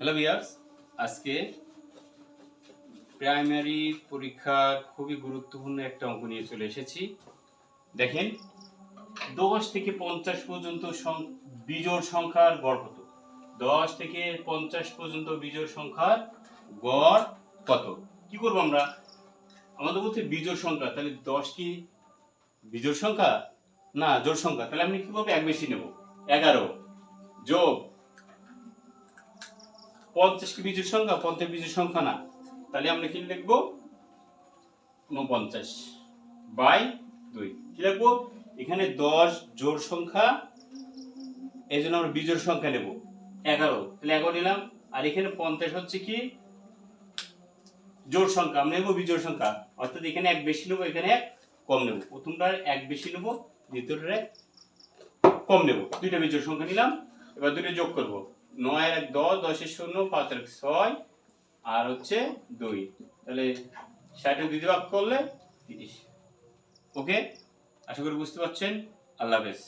Hello viewers আজকে primary পরীক্ষার খুবই গুরুত্বপূর্ণ একটা অঙ্ক নিয়ে চলে এসেছি। দেখেন, দশ থেকে পঞ্চাশ পর্যন্ত বিজোড় সংখ্যার গড় কত? দশ থেকে পঞ্চাশ পর্যন্ত বিজোড় সংখ্যার গড় কত? কি করব আমরা? আমাদের বলতে বিজোড় সংখ্যা, তাহলে দশ কি বিজোড় সংখ্যা? না, জোড় সংখ্যা। তাহলে আমি কি করব? এক বেশি নেব। এগারো যোগ পঞ্চাশ কি বিজোড় সংখ্যা? পঞ্চাশ বিজোড় সংখ্যা না। তাহলে আমরা কি লিখব? উনপঞ্চাশ বাই দুই। কি লিখব? এখানে দশ জোড় সংখ্যা এই জন্য আমরা বিজোড় সংখ্যা নেব। এগারো। তাহলে এগারো নিলাম। আর এখানে পঞ্চাশ হচ্ছে কি? জোড় সংখ্যা। আমরা নেব বিজোড় সংখ্যা। অর্থাৎ এখানে এক বেশি নেব, এখানে এক কম নেব। প্রথমটার এক বেশি নেব, দ্বিতীয়টার এক কম নেব। দুইটা বিজোড় সংখ্যা নিলাম। এবার দুটো যোগ করব। নয় এক দশ দশের শূন্য পাঁচ এক ছয় আর হচ্ছে দুই। তাহলে ষাটের দুই ভাগ করলে তিরিশ। ওকে? আশা করি বুঝতে পারছেন। আল্লাহ হাফেজ।